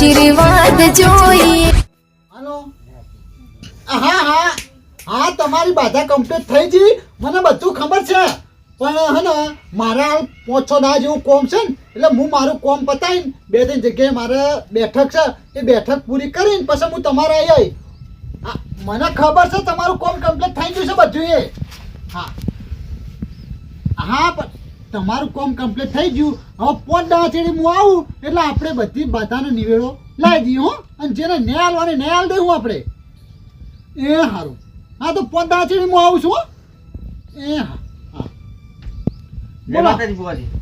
આશીર્વાદ જોઈએ. હાલો. હા હા. હા, તમારી બાધા કમ્પ્લીટ થઈ ગઈ મને બધું ખબર છે. પણ હે ને, મારા હાલ પાંચ ના જેવું કોમ છે ને, એટલે હું મારું કોમ પતાવીને બે ત્રણ જગ્યાએ મારે બેઠક છે, એ બેઠક પૂરી કરીને પછી હું તમારે આવી મને ખબર છે તમારું કોમ કમ્પ્લીટ થઈ ગયું છે બધું એ. હા. હા, પણ તમારું કોમ કમ્પ્લીટ થઈ ગયું. હવે પોત દવા છેડી હું આવું એટલે આપણે બધી બધાનો નિવેડો લાવી દઈએ હો. અને જેને ન્યાય વાળે ન્યાય દે હું આપણે. એ સારું હા તો પોત દવા છેડી હું આવું છું એ હા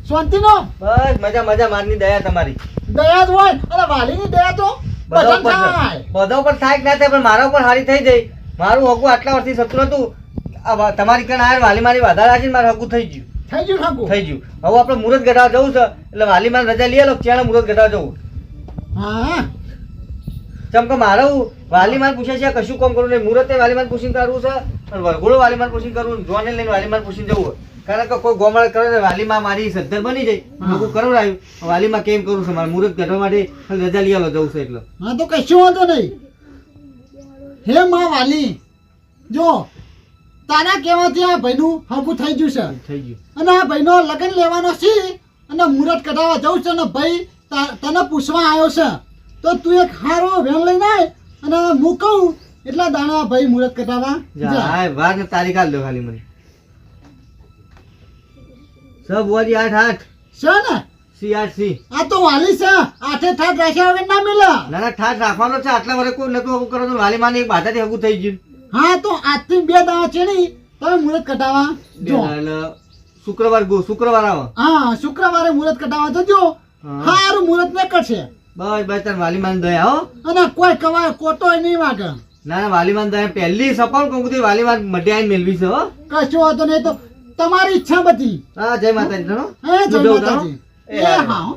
શાંતિનો? બસ મજા મજા મારની દયા તમારી. દયા જ હોય વાલીની દયા તો બધા બધાને થાય. બધા ઉપર થાય ના થાય પણ મારા ઉપર હારી થઈ જાય મારું હગું આટલા વર્ષથી સપનું હતું. તમારી કણ આયા વાલી મારી વધારે આજે મારું હગું થઈ ગયું. થઈ ગયું ઠાકુર? થઈ ગયું. હવે આપણે મુરત ગઢા જવું છે. એટલે વાલી મારી રજા લઈ લો ત્યાં મુરત ગઢા જવું? હા. ચમ કે મારે વાલી માન પૂછે છે કશું કામ કરવું નહીં. મુરતે વાલી માન પૂછીને કરવું છે અને વરઘોડો વાલી માન પૂછીને કરવું જોને લઈને વાલી માન પૂછીને જવું કારણ કે કોઈ ગોમાળ કરે ને વાલીમાં મારી સદ્ધર બની જાય. લોકો હું. કરવું આવ્યું વાલીમાં કેમ કરું છે? મારે મુહૂર્ત ગઢવા માટે રજા લઈ આલો જવું છે એટલે. હા તો કશું વાંધો નહીં. હે માં વાલી. જો તારા કહેવાથી આ ભાઈનું હાબુ થઈ ગયું છે. થઈ ગયું. અને આ ભાઈનો લગ્ન લેવાનો છે અને મુહૂર્ત કઢાવવા જવું છે અને ભાઈ તને પૂછવા આવ્યો છે. તો તું એક હારો વેણ લઈને આય અને હું કહું એટલા દાણા ભાઈ મુહૂર્ત કઢાવવા જાય. વાર ને તારીખ આલ દો ખાલી મને. સબ વાજી આઠ આઠ. છે ને? સી આઠ સી. આ તો વાલી છે. આઠે ઠાઠ રાખ્યા વગર ના મિલે. ના ના ઠાઠ રાખવાનો છે. આટલા વર્ષ કોઈ નતું હગું કરો વાલી માની એક બાધાથી હગું થઈ ગયું. હા તો આજથી બે દાણા ચડી તમે મુહૂર્ત કટાવા જો. શુક્રવાર ગો શુક્રવાર આવો. હા શુક્રવારે મુહૂર્ત કટાવા જજો હા. સારું મુહૂર્ત ને કરશે બસ બસ તાર વાલી માન દયા હો. અને કોઈ કવાય કોટો નહીં વાગે. ના ના વાલી માન દયા પહેલી સપાવ કંકુથી વાલી માન મઢે આવીને મેળવી છે હો. કશો વાંધો નહીં તો તમારી ઈચ્છા બધી. હા જય માતાજી જણો. હે જય માતાજી. એ હા.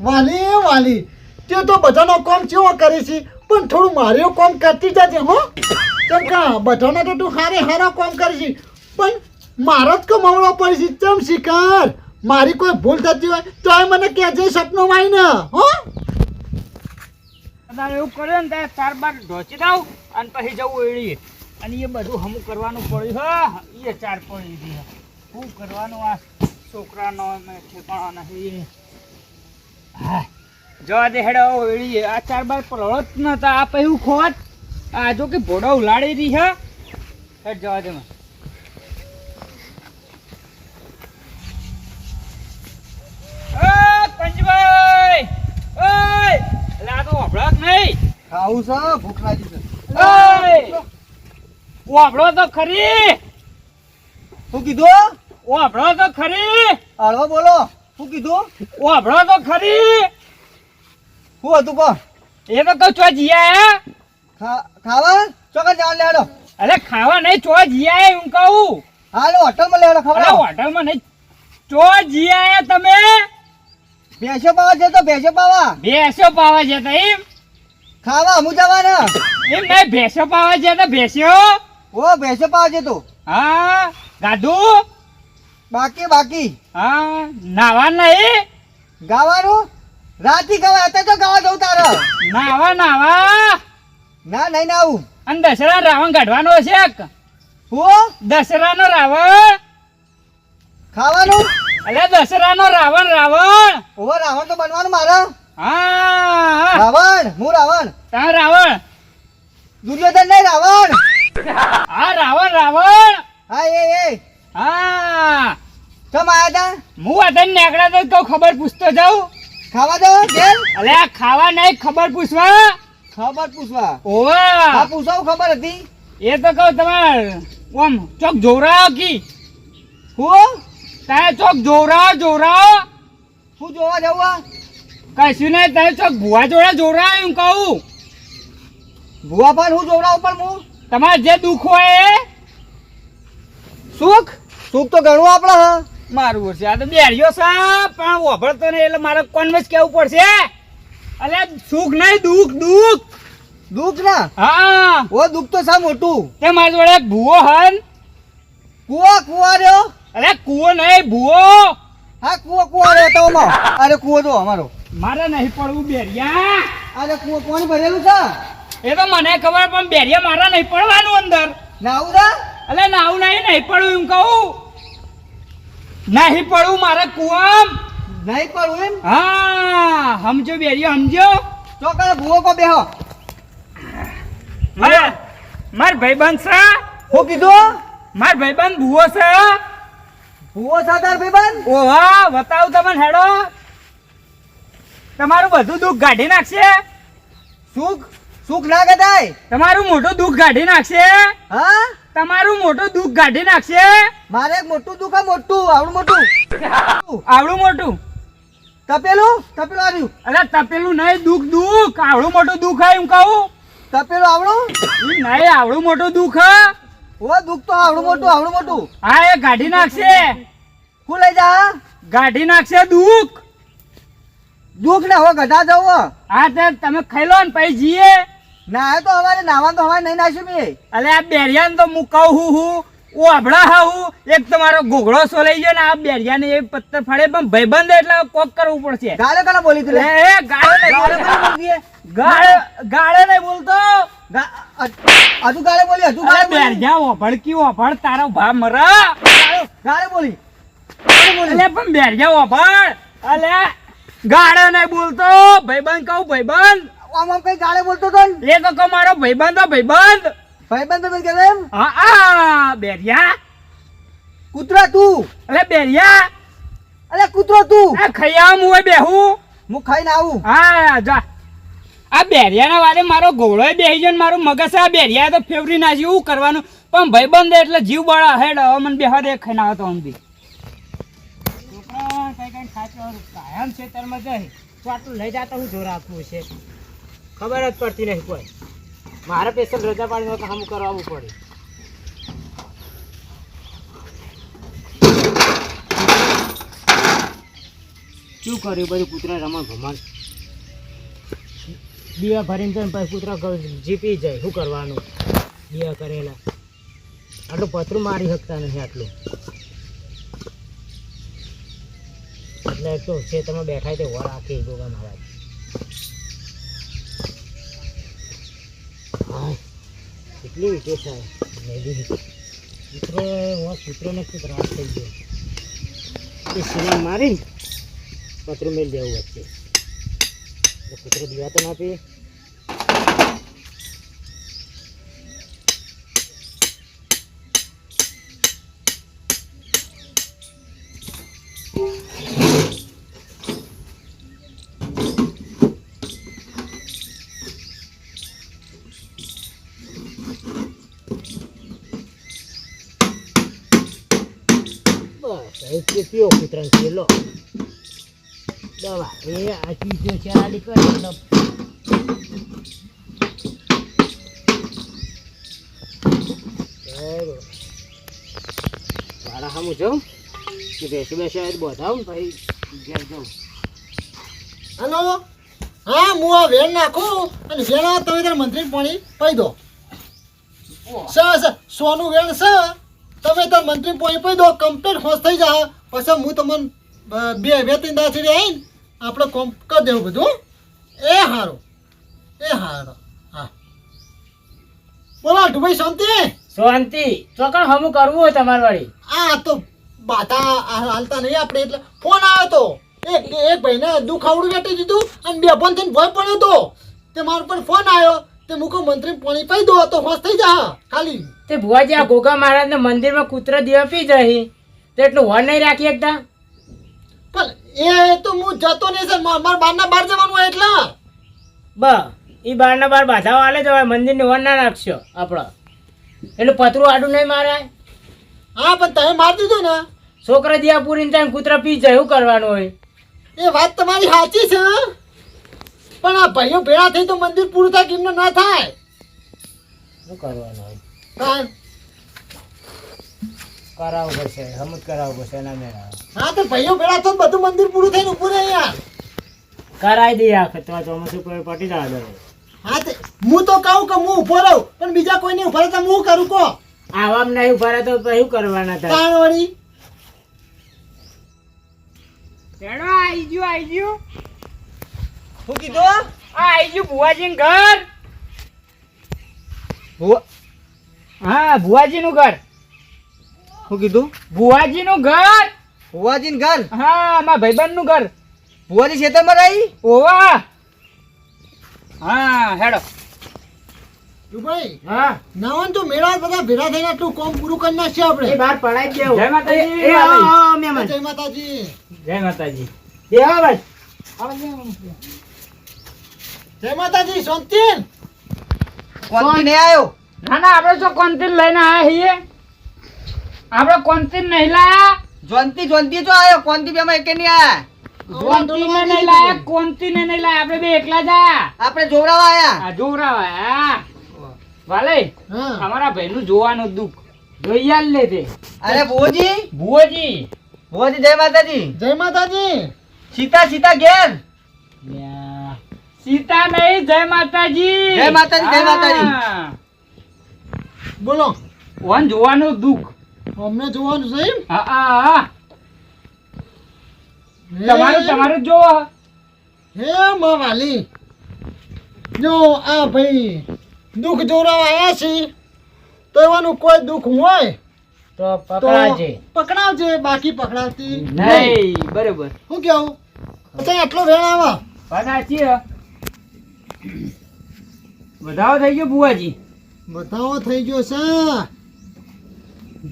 વાલી વાલી તે તો બધાનો કોમ કેવો કરે છે? પણ થોડું મારે કોમ કરતી જજે, હો. કેમ કે બધાને તો તું હારે હારા કોમ કરે પણ મારો જ કમાવડો પડે છે, ચમ શિકાર? મારી કોઈ ભૂલ થતી હોય તો એ મને કહેજે સપનું માય ને હો. તારે એવું કર્યો ને ત્યારે ચાર બાર ઢોચી દઉં અને પછી જવું એળીએ અને એ બધું હમું કરવાનું પડ્યું, હા. એ ચાર પડી હતી શું કરવાનું આ છોકરાનો ઠેકાણો નથી હા. જવા દે હેડો એડીએ આ ચાર બાર પલળો જ નતા આ પછી ખોટ આ જો કે ભોડો ઉલાડી રહી છે. હેડ જવા દે મને. ખાવું છે? ભૂખ લાગી છે. વાપરો તો ખરી. શું કીધું? વાપરો તો ખરી. હળવો બોલો. શું કીધું? વાપરો તો ખરી. શું હતું કહો એ તો કહું ચો જીયા ખાવા? ચોકન જવાનું લેડો અરે ખાવા નહીં ચો જીયા હું કહું. હાલો હોટલમાં લેડો ખબર હોટલમાં નહીં. ચો જીયા તમે? ભેંસો પાવા છે તો ભેંસો પાવા. ભેંસો પાવા જતા એમ? ખાવા હું જવાના. એમ નહીં ભેંસો પાવા જતા ભેંસો? ઓ ભેંસો પાવા છે તું હા ગાધું? બાકી બાકી. હા નાવા નહીં? ગાવાનું? રાતી ગાવા અત્યારે તો ગાવા જવું તારો. નાવા નાવા ના નહીં ના આવું. અને દશરા રાવણ કાઢવાનો છે. હું? દસરાનો રાવણ. ખાવાનું? અલે દશરાનો રાવણ રાવણ. ઓ રાવણ તો બનવાનું મારે. હા. રાવણ હું રાવણ. તા રાવણ. દુર્યોધન નહીં રાવણ. હા રાવણ રાવણ. હા એ એ. હા. તો આયા તા? હું આધન નેકડા તો ખબર પૂછતો જાઉં. ખાવા દો ગેલ અલે ખાવા નહીં ખબર પૂછવા. ખબર પૂછવા. આ પૂછાવ ખબર હતી? એ તો કહું તમાર ઓમ ચોક જોરા કી? હું? તાય ચોક જોરા જોરા શું જોવા જવું કશું નહીં તાય ચોક ભુવા જોડે જોરા એમ કહું. ભુવા પણ હું જોવડાવું પણ હું? તમારે જે દુઃખ હોય એ? સુખ? સુખ તો ઘણું આપણે હા. મારું વર્ષે આ તો બેરિયો સાહેબ પણ વાપરતો નહીં એટલે મારે કોન્વેસ કેવું પડશે? અલે સુખ નહીં દુઃખ દુઃખ. દુઃખ ના? હા. ઓ દુઃખ તો સા મોટું? તે મારી જોડે એક ભૂવો હન કુવો કુવો રહ્યો? અરે કૂવો નહીં ભૂવો. હા કુવો કુવો રહ્યો તો બતાવો અરે કુવો તો અમારો. મારે નહીં પડવું બેરિયા. અરે કુવો કોણ ભરેલું છે? એ તો મને ખબર પણ બેરિયા મારા નહીં પડવાનું અંદર. નાવું છે? અલે નાવું નહીં નહીં પડવું એમ કહું. નહીં પડવું મારે કુવામ. નહીં પડવું એમ? હા સમજો બેરિયો સમજો ચોકડ ભૂવો કો બેહો. મારે ભાઈબંધ છે? હું કીધું? માર ભાઈબંધ ભૂવો છે? ભૂવો સાદાર ભાઈબંધ? ઓહા બતાવું તમને હેડો. તમારું બધું દુઃખ કાઢી નાખશે. સુખ સુખ ના કદાય તમારું મોટું દુઃખ કાઢી નાખશે. હા? તમારું મોટું દુઃખ કાઢી નાખશે. મારે એક મોટું દુઃખ આ મોટું આવડું મોટું. આવડું મોટું. તપેલું તપેલું આવ્યું અરે તપેલું નહીં દુઃખ દુઃખ. આવડું મોટું દુઃખ હે એમ કહું. તપેલું આવડું? નહીં આવડું મોટું દુઃખ હે. ઓ દુઃખ તો આવડું મોટું આવડું મોટું. હા એ કાઢી નાખશે. હું લઈ જા કાઢી નાખશે દુઃખ. દુઃખ ને હવે ગધા જવું હા? તે તમે ખાઈ લો ને પછી જઈએ ના તો અમારે નાવા તો અમારે નહીં નાશું ભાઈ અલે આ બેરિયાને તો હું કહું હું હું ઓ અભડા હા. હું એક તમારો ગોગળો સો સોલાઈ ગયો ને આ બેરિયાને એ પત્તર ફાડે પણ ભયબંધ એટલે કોક કરવું પડશે. ગાળે કાલે બોલી તું એ ગાળે નહીં ગાળે કાલે બોલી છે? ગાળે ગાળે. નહીં બોલતો. હજુ ગાળે બોલી હજુ ગાળે બેરિયા ઓભડકી ઓભડ તારો ભા મરા. ગાળે- ગાળે બોલી. ગાળે બોલી. અલે પણ બેરિયા ઓભડ અલે ગાળે નહીં બોલતો. ભાઈબંધ કહું ભાઈબંધ. આમ આમ કઈ ગાળે બોલતો તો ને? એ તો મારો ભાઈબંધ ભાઈબંધ! ભાઈબંધ તમે કહેતો એમ? હા આ બેરિયા! કૂતરા તું! અરે બેરિયા! અરે કૂતરો તું! આ ખૈયા હું બેહું. હું ખાઈને આવું. હા જા. આ બેરિયાના વારે મારો ઘોડો બેહી ગયો ને મારું મગજ આ બેરિયા તો ફેવરી નાખ્યું શું કરવાનું. પણ ભાઈબંધ એટલે જીવ બળા હેડ હવે મને બેહવા દે ખાઈને આવતો હું બી. કાયમ ખેતરમાં જઈ તો આટલું લઈ જતા હું જોર આપવું છે. ખબર જ પડતી નહીં કોઈ. મારે સ્પેશિયલ રજા પાડીને હમ કરાવવું પડે. શું કર્યું બધું કૂતરા રમણ ભમણ દિયા ભરીને તો પછી કૂતરા જીપી જાય. શું કરવાનું? દિયા કરેલા. આટલું પતરું મારી શકતા નથી આટલું. એટલે તો છે તમે બેઠા તે વર આખી ગોગા મહારાજ કેટલી થાય? મેલી કૂતરો વા કૂતરોને શું ત્રાસ થઈ ગયો. એ સિલાઈ મારીને પતરું મેળ દેવું વચ્ચે. કૂતરો દીવા તો ના પીએ કૂતરાને પેલો દવા એ આ ચીજો છે આડી કરે એટલે બરોબર. વાળા સામું જાઉં કે બેસી બેસી બધાવું પછી ઘેર જાઉં હલો હા હું આ વેણ નાખું અને વેણ તમે તારા મંત્રી પાણી પી દો સોનું વેણ છે તમે તો મંત્રી પાણી પી દો કમ્પ્લેટ હોશ થઈ જાય પછી હું તમને બે બે ત્રણ દાસ આવીને આપણે કોમ કરી દેવું બધું એ સારું એ સારું હા. બોલો ભાઈ શાંતિ? શાંતિ. ચોકણ હમું કરવું હોય તમારે વાળી. આ તો બાતા હાલતા નહીં આપણે એટલે ફોન આવ્યો તો. એક એક ભાઈને દુખાવડું વેટી દીધું અને બે ફોન થઈને ભય પડ્યો તો. તે મારા પર ફોન આવ્યો. તે મંત્રી પાણી પી દો તો હોશ થઈ જા ખાલી. તે ભુવાજી આ ગોગા મહારાજના મંદિરમાં કૂતરો દીવા પી જઈ તો એટલું વર નહીં રાખી એકદા? પણ એ તો હું જતો નહીં સર મારા બારના બહાર જવાનું હોય એટલે. બ એ બારના બાર બાધાઓ આલે જવાય મંદિરની વર ના નાખશો આપણા એટલું પતરું આડું નહીં મારાય હા પણ તમે મારી દીધું ને. છોકરા દિયા પૂરીને ટાઈમ કૂતરા પી જાય એવું કરવાનું હોય? એ વાત તમારી સાચી છે. પણ આ ભાઈઓ ભેળા થઈ તો મંદિર પૂરું થાય કેમને ના થાય? શું કરવાનું હોય કારણ કરાવવું પડશે હમુદ કરાવવું પડશે એના મેળા. હા તો ભાઈઓ ભેળા તો બધું મંદિર પૂરું થઈને ઊભું રહે યાર કરાવી દઈએ આખે તો ચોમાસું પર પટી જવા દે. હા તે હું તો કહું કે હું ઊભો રહું પણ બીજા કોઈ નહીં ઊભા રહે તો હું કરું કો આવામ નહીં ઊભા રહે તો શું કરવાના થાય? કાણ વળી? હેડો આઈ ગયો આઈ ગયું. શું કીધું આ આઈ ગયું ભુવાજી ઘર. ભુવા- હા ભુવાજીનું ઘર. શું કીધું ભુવાજીનું ઘર. ભુવાજી નું ઘર? હા મારા ભાઈબંધનું ઘર. ભુવાજી ખેતરમાં રહી? ઓવા. હા હેડો. ભાઈ હા. નવન તો મેળા બધા ભેગા થઈને આટલું કોમ પૂરું કરી નાખશે આપણે. એ બહાર પડાઈ દેવું. જય માતાજી. આવો, આવો. જય માતાજી. જય માતાજી. બસ જય માતાજી કોણથી નહીં આવ્યો ના ના આપણે તો કોન્તીન લઈને આયા છીએ. આપણે કોન્તીન નહીં લાયા. જોનતી જોનતી તો આવ્યો કોણથી બે માં એકે નહીં આયા? કોન્તીને નહીં લાયા કોન્તીને નહીં લાયા. આપણે બે એકલા જ આયા. આપણે જોવડાવવા આયા? આ જોવરાવા હા વાલે અમારા ભાઈનું જોવાનું દુઃખ. જોઈ આલ લે તે. અરે ભુવાજી? ભુવોજી. ભુવાજી જય માતાજી. જય માતાજી. સીતા સીતા ઘેર? સીતા નહીં જય માતાજી. જય માતાજી, જય માતાજી. બોલો. વન જોવાનું દુઃખ. અમને જોવાનું છે એમ? હા હા હા. તમારું તમારું જો હે માં વાલી જો આ ભાઈ દુઃખ જોરાવા આવ્યા છે. તો એવાનું કોઈ દુઃખ હોય? તો પકડાજે. પકડાવજે બાકી પકડાવતી નહીં બરોબર. શું કેવું અત્યારે આટલો વેળ આવા? વાત સાચી હે. વધાવો થઈ ગયો બુવાજી બતાવો થઈ ગયો છે.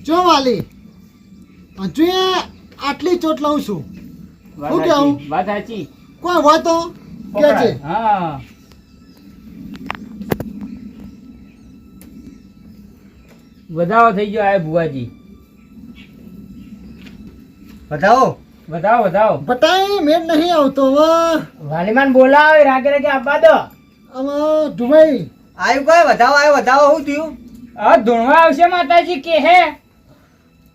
જો વાલી હજુ આટલી ચોટ લઉં છું. વાત શું કેવું? વાત સાચી. કોઈ હોય તો કે છે? હા. વધાવો થઈ ગયો આ બુવાજી બતાવો બતાવો બતાય મેં નહીં આવતો હવે. વાલીમાન બોલાવે રાગે રાગે આપવા દો. હવે ડુબાઈ આવ્યું કઈ? વધાવો આવ્યો વધાવો હું થયું? આ ધૂણવા આવશે માતાજી કે હે?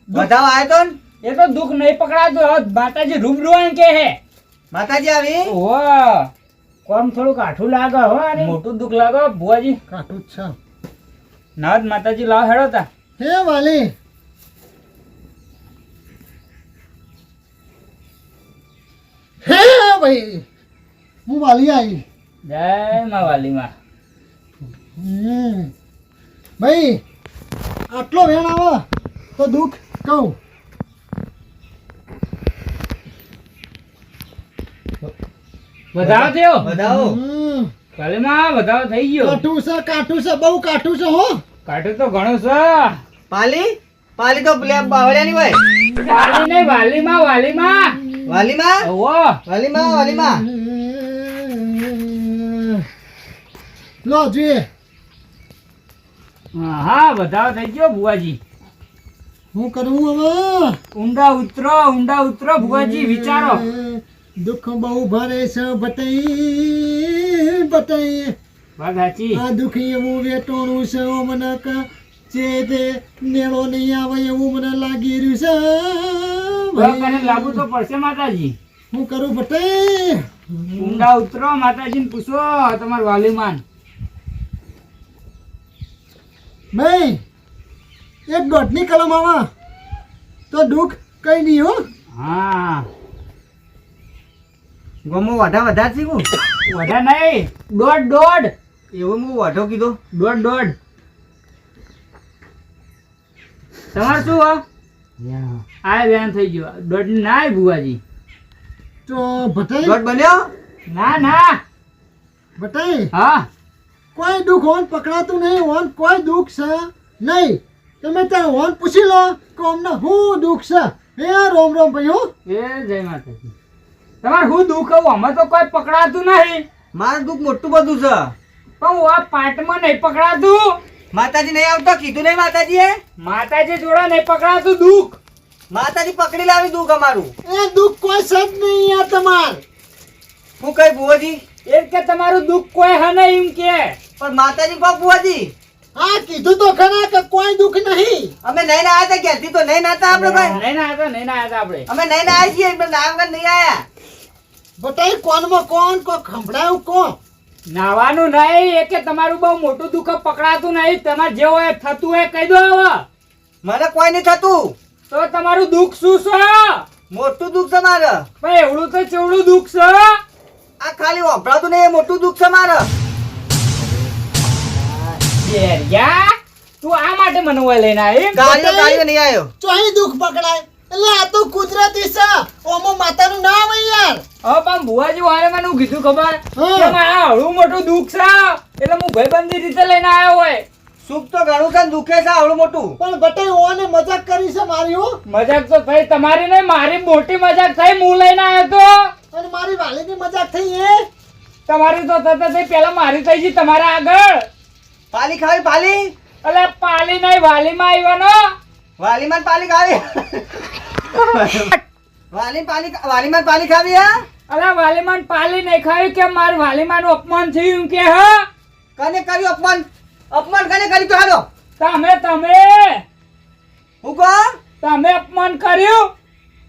વધાવો આવ્યો તો ને? એ તો દુઃખ નહીં પકડાતું હવે માતાજી રૂબરૂ કે હે? માતાજી આવી? ઓ કોમ થોડું કાઠું લાગે હો અરે મોટું દુઃખ લાગો બુવાજી કાઠું જ છે. નાદ માતાજી લાવ હેડો તા. હે વાલી હે ભાઈ હું વાલી આવી જય માં વાલી માં. ભાઈ આટલો વેણ આવે તો દુઃખ કહું. વધાવો થયો? વધાવો હમ. વાલી માં વધાવો થઈ ગયો. કાઠું છે કાઠું છે બહુ કાઠું છે હો. કાઠું તો ઘણું છે. પાલી? પાલી તો પેલા બાવળિયાની હોય. વાલી નહીં વાલી માં વાલી માં. વાલીમાં? વાલીમાં વાલીમાં. લો જોઈએ. હા બધા થઈ ગયો ભુવાજી. હું કરું હવે? ઊંડા ઉતરો ઊંડા ઉતરો ભુવાજી વિચારો. દુઃખ બહુ ભરે છે બતાઈ બતાઈ વાત સાચી. આ દુઃખ એવું વેટોણું છે ઓ મને કે જે તે નેળો નહીં આવે એવું મને લાગી રહ્યું છે. કરીને લાગુ તો પડશે માતાજી. હું કરું બટાઈ ઊંડા ઉતરો માતાજીને પૂછો તમાર વાલીમાન. ભાઈ એક દોઢની કલમ આવે. તો દુઃખ કઈ નહીં હો. હા. ગમો વાઢા વધારે શીખું વધા નહીં. દોઢ દોઢ. એવું હું વાઢો કીધો. દોઢ દોઢ. તમારે શું હો? આ બેન થઈ ગયો. દોઢ ના ભુવાજી. તો બટાઈ દોઢ બન્યો? ના ના. બટાઈ હા. કોઈ દુઃખ ઓન પકડાતું નહીં ઓન કોઈ દુઃખ છે નહીં. તમે ત્યાં હોન પૂછી લો કે અમને શું દુઃખ છે? હે રોમ રોમ ભાઈ હું એ જય માતાજી. તમારે હું દુઃખ કહું અમે તો કોઈ પકડાતું નહીં. મારું દુઃખ મોટું બધું છે. પણ હું આ પાટમાં નહીં પકડાતું. માતાજી નહીં આવતો? કીધું નહીં માતાજીએ? માતાજી જોડા નહીં પકડાતું દુઃખ. માતાજી પકડી લાવી દુઃખ અમારું. એ દુઃખ કોઈ સજ નહીં યાર તમાર. હું કઈ બુવાજી એ કે તમારું દુઃખ કોઈ હા નહીં એમ કે. પણ માતાજી કહો બુવાજી હા કીધું તો ખરા કે કોઈ દુઃખ નહીં. અમે નહીં ના આવ્યા ક્યાંથી? તો નહીં નાતા આપણે ભાઈ? નહીં ના હતા નહીં ના આવ્યા આપણે. અમે નહીં ના આવી છીએ નામ નહીં આયા બટાઈ કોનમાં કોણ કો ખંભળાયું કોણ? નાવાનું નહીં એ કે તમારું બહુ મોટું દુઃખ પકડાતું નહીં. તમારે જે હોય થતું હોય કહી દો હવે. મને કોઈ નહીં થતું. તો તમારું દુઃખ શું છે? મોટું દુઃખ છે મારે. ભાઈ એવડું તો ચેવડું દુઃખ છે? આ ખાલી વપરાતું નહીં એ મોટું દુઃખ છે મારે. બેરિયા તું આ માટે મને ઓય લઈને આવી ગાડીઓ ગાડીઓ નહીં આવ્યો ચોહી દુઃખ પકડાય. એટલે આ તો કુદરતી છે. ઓમો માતાનું નામ હે પણ ભુવાજી વારે મને કીધું ખબર. કે મારા મોટું દુઃખ છે એટલે હું ભાઈબંધી રીતે લઈને આવ્યો હોય. સુખ તો ઘણું છે ને દુઃખે છે આવડું મોટું. પણ બટે ઓને મજાક કરી છે મારી હો. મજાક તો થઈ. તમારી નહીં મારી મોટી મજાક થઈ. હું લઈને આવ્યો તો. અને મારી વાલીની મજાક થઈ એ. તમારી તો થતા થઈ પેલા મારી થઈ ગઈ તમારા આગળ. પાલી ખાવી પાલી. અલે પાલી નહીં વાલીમાં આવ્યો વાલીમાં પાલી ખાવી. વાલી પાલી વાલીમાં પાલી ખાવી હે? અરે વાલીમાન પાલી નહીં ખાવી કે માર વાલીમાન અપમાન થયું કે હા? કને કર્યું અપમાન? અપમાન કને કર્યું તો હાલો? તમે તમે! હું કહો તમે અપમાન કર્યું?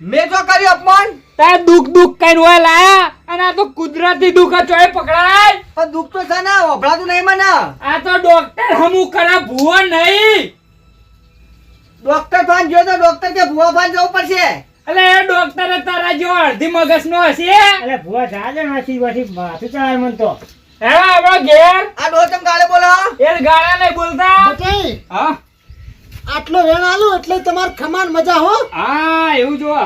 મેં જો કર્યું અપમાન? તે દુઃખ દુઃખ કઈ હોય લાયા? અને આ તો કુદરતી દુઃખ જ ચોય પકડાય! પણ દુઃખ તો છે ને વપરાતું નહીં મને. આ તો ડોક્ટર હમું કરા ભૂવા નહીં! ડોક્ટર ફાન જો તો ડોક્ટર કે ભુવા ફાન જવું પડશે? એટલે એ ડોક્ટરે તારા જો અડધી મગજ નો હશે? અરે ભૂવા જાજે નાસી પછી માથું ચડાય મન તો. હે આપણો ઘેર? આ ડોચમ ગાળે બોલો એ ગાળા નહીં બોલતા? બટે હા? આટલો વેણ આલો એટલે તમાર ખમાન મજા હો? હા એવું જો.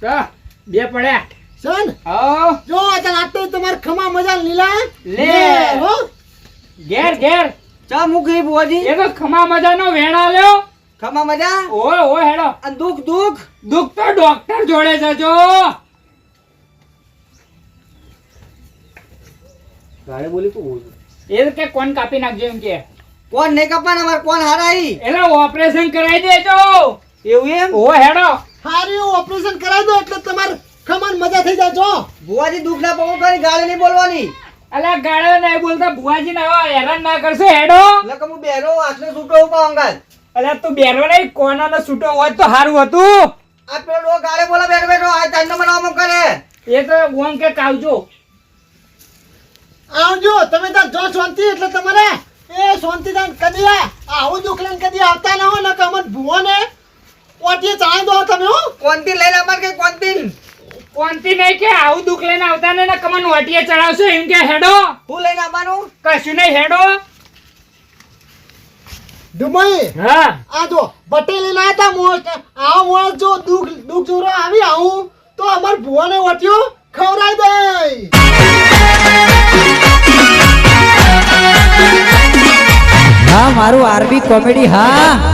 ચા, બે પડ્યા. સન હા? જો આ આટલો તમાર ખમા મજા લીલા? લે. હો. ઘેર ઘેર. ચા મૂકી બોજી એ તો ખમા મજાનો વેણ આલ્યો. ખમા મજા? ઓય ઓય હેડો. અને દુઃખ દુઃખ? દુઃખ તો ડોક્ટર જોડે જજો ગાળે બોલી તું એ કે કોણ કાપી નાખજો એમ કે. કોણ નહીં કાપવાના? મારે કોણ હારાઈ? એટલે ઓપરેશન કરાવી દેજો. એવું એમ? ઓ હેડો. હારી ઓપરેશન કરાવી દો એટલે તમાર ખમાન મજા થઈ જાજો ભુવાજી દુઃખ ના પગો કરી ગાળે નહીં બોલવાની. અલા ગાળે નહીં બોલતા ભુવાજી ના હેરાન ના કરશો હેડો. એટલે હું બેરો આટલે છૂટો ઊભા અંગાત. અલા તું બેરો નહીં કોનાનો છૂટો હોય તો સારું હતું. આ પેલો ડો ગાળે બોલે બેઠો બેઠો આ તન્નો મને આમ કરે. એ તો ઓમ કે કાવજો. આવજો તમે તો જો શાંતિ એટલે તમારે. એ શાંતિ દાન કદી આ આવું દુઃખ લઈને કદી આવતા ના હો ને કે અમર ભુવો ને. ઓટીએ ચાય દો તમે હો? કોનથી લઈને અમાર કે કોનથી? કોનથી નહીં કે આવું દુઃખ લઈને આવતા ને કમન વાટીએ ચડાવશો એમ કે હેડો. હું લઈને આવવાનું? કશું નહીં હેડો. ડુમઈ? હા. આ જો પટેલી ના હતા મોસ્ટ આ મોસ્ટ જો દુખ દુખ જોરો આવી આવું તો અમાર ભુવાને વટ્યો ખવરાઈ દે હા મારું આરબી કોમેડી હા.